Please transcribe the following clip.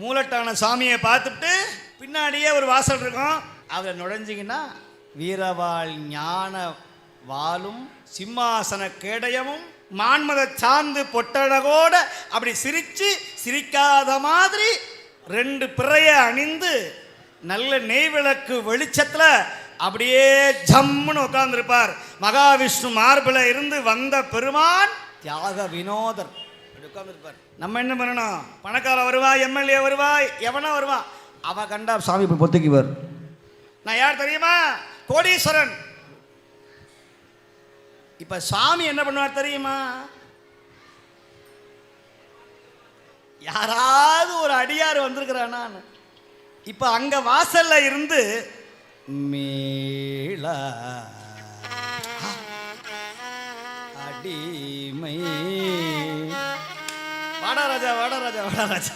மூலட்டான சாமியை பார்த்துட்டு பின்னாடியே ஒரு வாசல் இருக்கும். அதில் நுழைஞ்சிங்கன்னா வீரவாள் ஞான வாளும் சிம்மாசன கேடயமும் மான்மத சாந்து பொட்டழகோட அப்படி சிரித்து சிரிக்காத மாதிரி ரெண்டு பிறைய அணிந்து நல்ல நெய் விளக்கு வெளிச்சத்தில் அப்படியே ஜம்முன்னு உட்கார்ந்துருப்பார். மகாவிஷ்ணு மார்பில் இருந்து வந்த பெருமான் தியாக வினோதர். நம்ம என்ன பண்ணணும்? பணக்கார வருவா எம்எல்ஏ வருவா எவனா வருவா. அவ கண்டா சாமி இப்படி பொத்துக்குவார். நான் யார் தெரியுமா? கோடீஸ்வரன். இப்ப சாமி என்ன பண்ணுவார் தெரியுமா? யாராவது ஒரு அடியார் வந்திருக்கிறானா? இப்ப அங்க வாசல்ல இருந்து மீள. அடிமை. வாடா ராஜா வாடா ராஜா வாடா ராஜா.